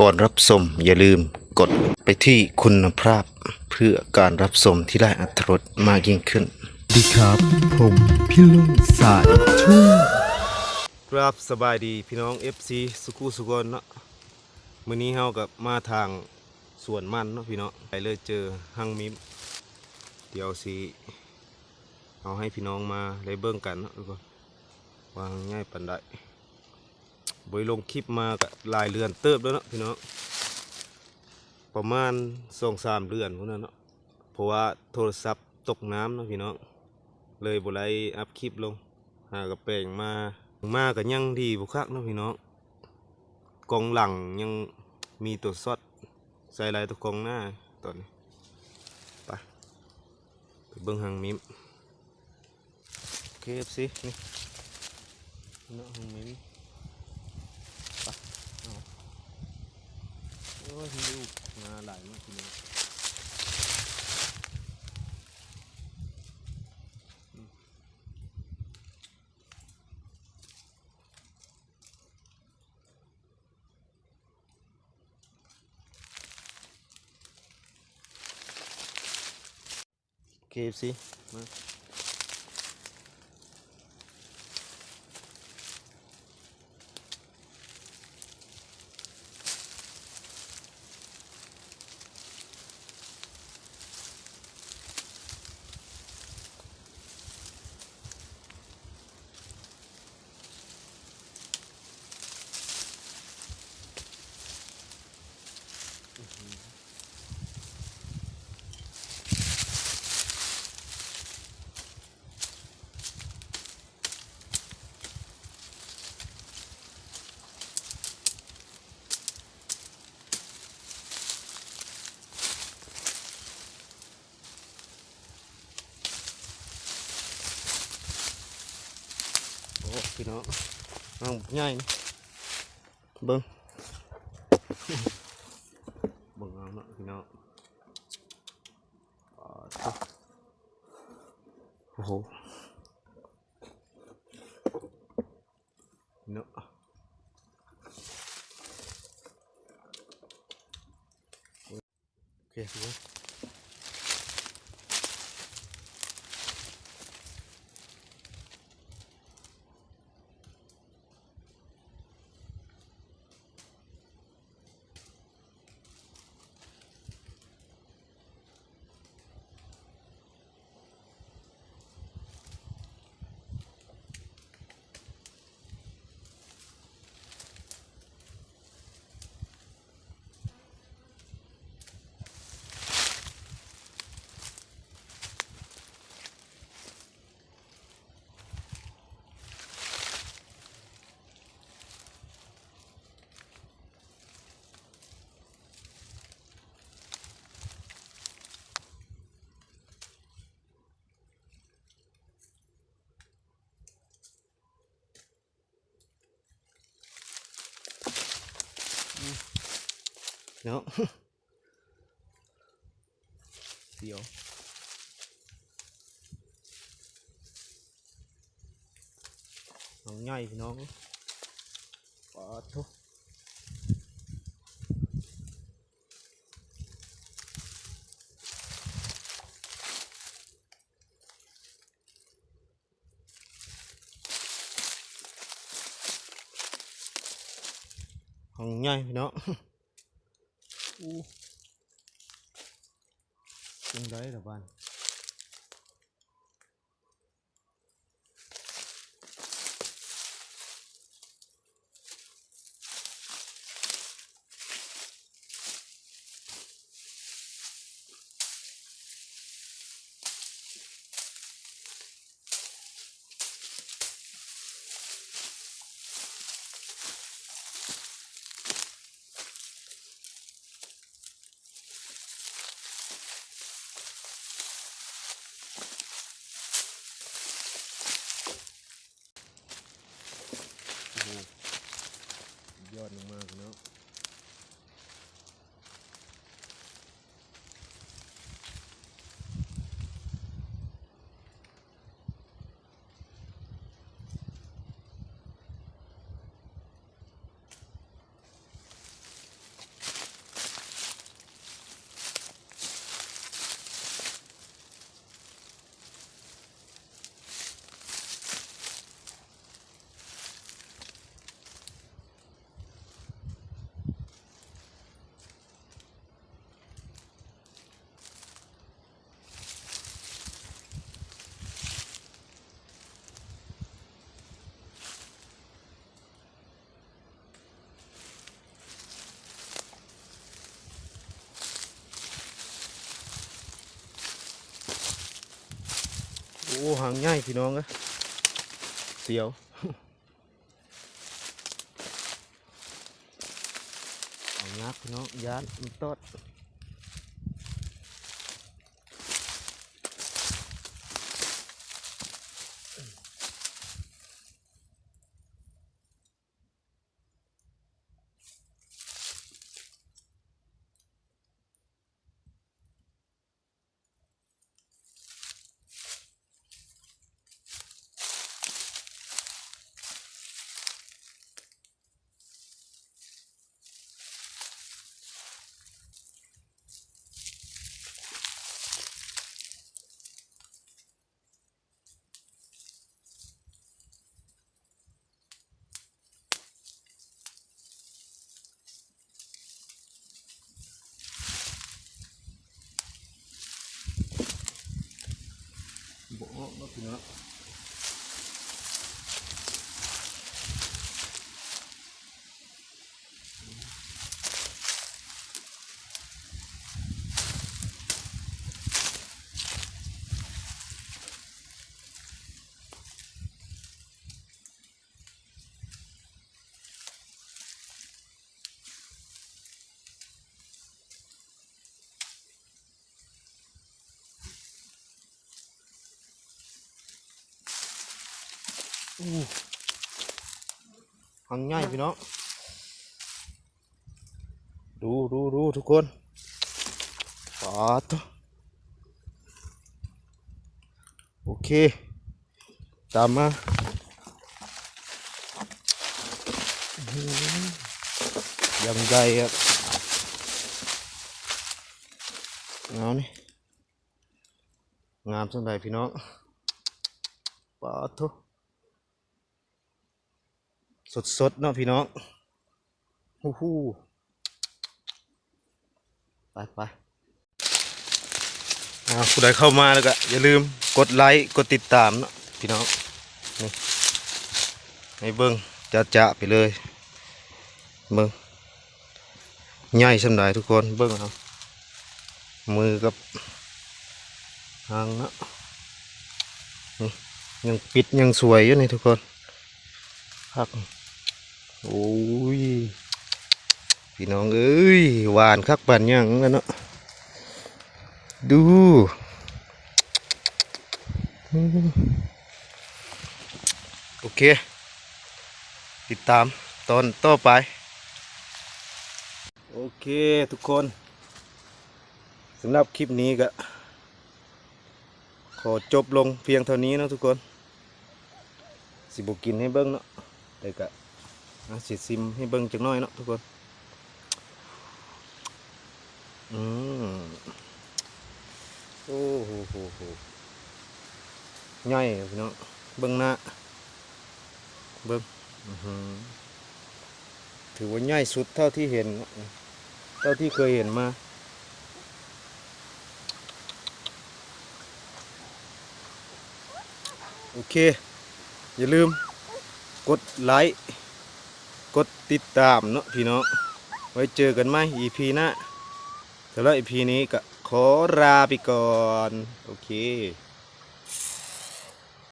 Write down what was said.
ก่อนรับชมอย่าลืมกดไปที่คุณภาพ เพื่อการรับชมที่ได้อัตรสมากยิ่งขึ้นสวัสดีครับ ผมพี่ลุงสายทุ่งครับสบายดีพี่น้อง FC สุกุสุกนเนาะมื้อนี้เฮากับมาทางสวนมันเนาะพี่น้องไปเลยเจอหังมิมเดี๋ยวสิเอาให้พี่น้องมาได้เบิ่งกันเนาะทุกคนวางง่ายปานใด บ่ได้ลงคลิปมาก็หลายเรือนเติบแล้วเนาะพี่น้องประมาณ2-3เดือนพุ่นน่ะเนาะเพราะว่าโทรศัพท์ตกน้ำเนาะพี่น้องเลยบ่ได้อัพคลิปลง หากระแปลงมามาก็ยังดีบุคักเนาะพี่น้องกองหลังยังมีตัวซอดใส่ลายตัวกองหน้าตอนนี้ไปไปเบิ้องหางมิมเคฟซีนี่เนาะหางมิมไปเอาโอ้ ยลูกมาหลายมากพี่น้องเคฟซีมา โอ้พี่น้องเอาง่ายนี่เบิ้ง เบิ้งเอาเนาะพี่ น้องอ่าตุ๊บโอ้โหเนาะโอเคพี่น้อง เนาะ เดี๋ยวเอาง่ายพี่น้องปาทุเอาง่ายพี่น้อง อู้จังได้หรอบ้านโอ้โห ยอดมากๆ หางง่ายพี่น้องเอ้ยเสียวเอางักพี่น้องยานมันตอด บ่ออกเนาะพี่น้องอู้ หางง่ายพี่น้อง ดูดูดูทุกคนปาดตัวโอเค ตามมายังไงครับเอานี่งามสังใดพี่น้องปาดทุ สดสดๆเนาะพี่น้องฮู้ฮู้ไปไปอาผู้ใดเข้ามาแล้วก็อย่าลืมกดไลค์กดติดตามเนาะพี่น้องนี่ให้เบิ้งจะจะไปเลยเบิ้งใหญ่สำหรับทุกคนเบิ้งเอามือกับหางเนาะยังปิดยังสวยอยู่นี่ทุกคนครับ โอ้ย พี่น้องเอ้ย หวานคักปานยังกันเนาะ ดูโอเค ติดตามตอนต่อไป โอเคทุกคนสำหรับคลิปนี้ก็ขอจบลงเพียงเท่านี้นะทุกคน สิบกินให้เบิ้งเนาะแต่ก็ อะสิซิมให้เบิ้งจักหน้อยเนาะทุกคน อืมโอ้โหโหโหใหญ่อะพี่น้องเบิ้งหน้าเบิ้งถือว่าใหญ่สุดเท่าที่เห็น เท่าที่เคยเห็นมาโอเค อย่าลืมกดไลค์ กดติดตามเนาะพี่น้องไว้เจอกันไหม EP หน้าสำหรับ EP นี้ก็ขอลาไปก่อน โอเค